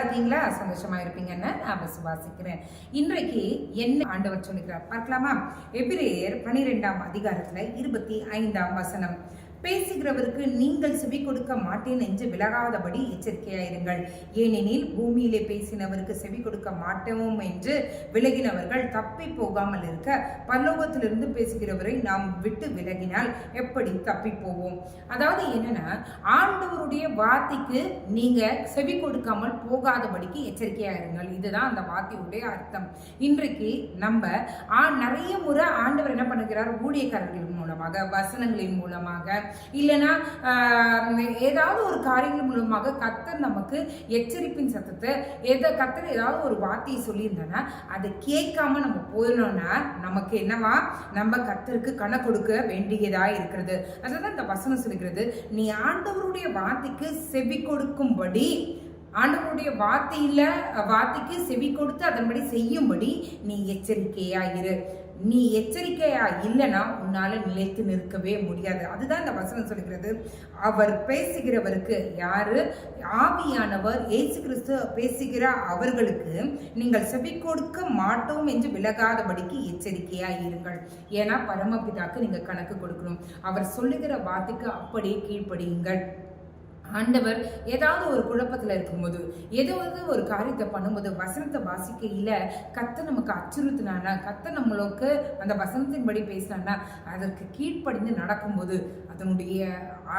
சந்தோஷமா இருப்பீங்கன்னு நான் விசுவாசிக்கிறேன் இன்றைக்கு என்ன ஆண்டவர் சொல்லுகிறார்? பார்க்கலாமா? எபிரேயர் பனிரெண்டாம் அதிகாரத்துல இருபத்தி ஐந்தாம் வசனம். பேசுகிறவருக்கு நீங்கள் செவி கொடுக்க மாட்டேன் என்று விலகாதபடி எச்சரிக்கையாயிருங்கள். ஏனெனில் பூமியிலே பேசினவருக்கு செவி கொடுக்க மாட்டோம் என்று விலகினவர்கள் தப்பி போகாமல் இருக்க பல்லோகத்திலிருந்து பேசுகிறவரை நாம் விட்டு விலகினால் எப்படி தப்பி போவோம்? அதாவது என்னன்னா ஆண்டவருடைய வார்த்தைக்கு நீங்க செவி கொடுக்காமல் போகாதபடிக்கு எச்சரிக்கையாயிருங்கள். இதுதான் அந்த வார்த்தையுடைய அர்த்தம். இன்றைக்கு நம்ம நிறைய முறை ஆண்டவர் என்ன பண்ணுகிறார்? ஊழியக்காரர்களின் மூலமாக வசனங்களின் மூலமாக இல்லைன்னா ஏதாவது ஒரு காரியங்கள் மூலமாக கத்தர் நமக்கு எச்சரிப்பின் சத்தத்தை எதை கத்தர் ஏதாவது ஒரு வார்த்தையை சொல்லியிருந்தேன்னா அதை கேட்காம நம்ம போயிடணும்னா நமக்கு என்னவா? நம்ம கத்தருக்கு கணக்கு கொடுக்க வேண்டியதாக இருக்கிறது. அதுதான் இந்த வசனம் சொல்லுகிறது. நீ ஆண்டவருடைய வார்த்தைக்கு செவி கொடுக்கும்படி ஆண்டவருடைய வார்த்தையில வார்த்தைக்கு செவி கொடுத்து அதன்படி செய்யும்படி நீ எச்சரிக்கையா இரு. நீ எச்சரிக்கையா இல்லைன்னா உன்னால நிலைத்து நிற்கவே முடியாது. அதுதான் இந்த வசனம் சொல்லுகிறது. அவர் பேசுகிறவருக்கு யாரு? ஆவியானவர் ஏசு கிறிஸ்து பேசுகிற அவர்களுக்கு நீங்கள் செவி கொடுக்க மாட்டோம் என்று விலகாதபடிக்கு எச்சரிக்கையா இருங்கள். ஏன்னா பரமபிதாக்கு நீங்க கணக்கு கொடுக்கணும். அவர் சொல்லுகிற வார்த்தைக்கு அப்படியே கீழ்ப்படியுங்கள். ஆண்டவர் ஏதாவது ஒரு குழப்பத்தில் இருக்கும்போது ஏதாவது ஒரு காரியத்தை பண்ணும்போது வசனத்தை வாசிக்கையில் கத்தை நமக்கு அச்சுறுத்தினானா கத்தை நம்மளுக்கு அந்த வசனத்தின்படி பேசினானா அதற்கு கீழ்ப்படிந்து நடக்கும்போது அதனுடைய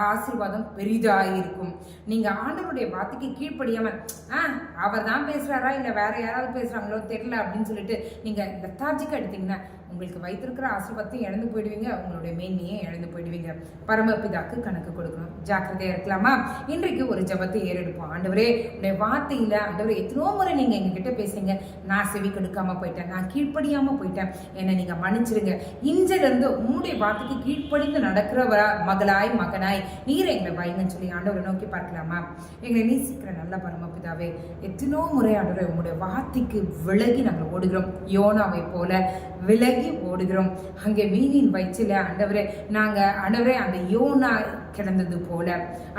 ஆசீர்வாதம் பெரிதாக இருக்கும் நீங்கள் ஆண்டவருடைய வார்த்தைக்கு கீழ்ப்படியாமல் ஆ அவர் தான் பேசுகிறாரா இல்லை வேற யாராவது பேசுகிறாங்களோ தெரியல அப்படின்னு சொல்லிட்டு நீங்கள் லெத்தார்ஜிக்கு எடுத்தீங்கன்னா உங்களுக்கு வைத்திருக்கிற ஆசீர்வாதத்தையும் இழந்து போயிடுவீங்க உங்களுடைய மேன்மையை இழந்து போயிடுவீங்க. பரமபிதாக்கு கணக்கு கொடுக்கணும். ஜாக்கிரதையாக இருக்கலாமா? இன்றைக்கு ஒரு ஜபத்தை ஏறெடுப்போம். ஆண்டவரே உடைய வார்த்தையில் ஆண்டவரே எத்தனோ முறை நீங்கள் எங்ககிட்ட பேசுங்க நான் செவி கொடுக்காம போயிட்டேன். நான் கீழ்ப்படியாமல் போயிட்டேன். என்னை நீங்கள் மன்னிச்சிருங்க. இன்றிலிருந்து உங்களுடைய வார்த்தைக்கு கீழ்ப்படிந்து நடக்கிறவரா மகளாய் மகனாய் நீர் எங்களை பயங்கன்னு சொல்லி ஆண்டவரை நோக்கி பார்க்கலாமா? எங்களை நேசிக்கிற நல்ல பரமபிதாவே எத்தனோ முறை ஆண்டவரை உங்களுடைய வார்த்தைக்கு விலகி நாங்கள் ஓடுகிறோம். யோனாவை போல விலகி ஓடுகிறோம். அங்கே மீனின் வயிற்றில் ஆண்டவரே நாங்கள் ஆண்டவரே அந்த யோனா கிடந்தது போல.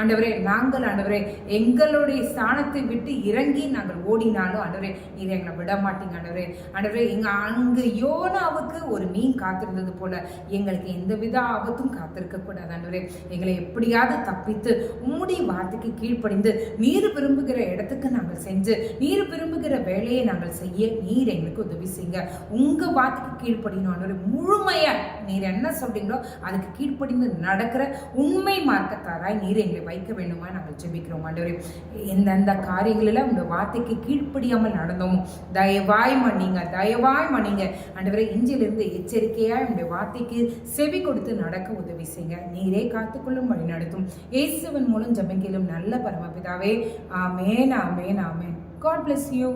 ஆண்டவரே நாங்கள் ஆண்டவரே எங்களுடைய ஸ்தானத்தை விட்டு இறங்கி நாங்கள் ஓடினாலும் ஆண்டவரே நீர் எங்களை விட மாட்டீங்க ஆண்டவரே. ஆண்டவரே எங்க அங்கு யோனாவுக்கு ஒரு மீன் காத்திருந்தது போல. எங்களுக்கு எந்தவித ஆபத்தும் காத்திருக்க கூடாது ஆண்டவரே. எங்களை எப்படியாவது தப்பித்து உம்முடைய வார்த்தைக்கு கீழ்ப்படிந்து நீர் விரும்புகிற இடத்துக்கு நாங்கள் செஞ்சு நீர் விரும்புகிற வேலையை நாங்கள் செய்ய நீர் எங்களுக்கு உதவி செய்யுங்க. உங்க வார்த்தைக்கு கீழ்ப்படினோம் ஆண்டவரே முழுமையா நீர் என்ன சொல்றீங்களோ அதுக்கு கீழ்ப்படிந்து நடக்கிற உண்மை மார்க்கத்தாராய் நீர் எங்களை வைக்க வேண்டுமா நாங்கள் ஜெபிக்கிறோம் ஆண்டவரே. எந்தெந்த காரியங்களில் உங்க வார்த்தைக்கு கீழ்ப்படியாமல் நடந்தோமோ தயவாய் மன்னிங்க தயவாய் மன்னிங்க. ஆண்டவரே இஞ்சிலிருந்து எச்சரிக்கையாக உங்களுடைய வார்த்தைக்கு செவி கொடுத்து நடக்க உதவி செய்யுங்க. நீரே காத்துக்கொள்ளும் வழி நடத்தும். இயேசுவின் மூலம் ஜெபிக்கலும் நல்ல பரமபிதாவே. ஆமேன் ஆமேன் ஆமேன். God bless you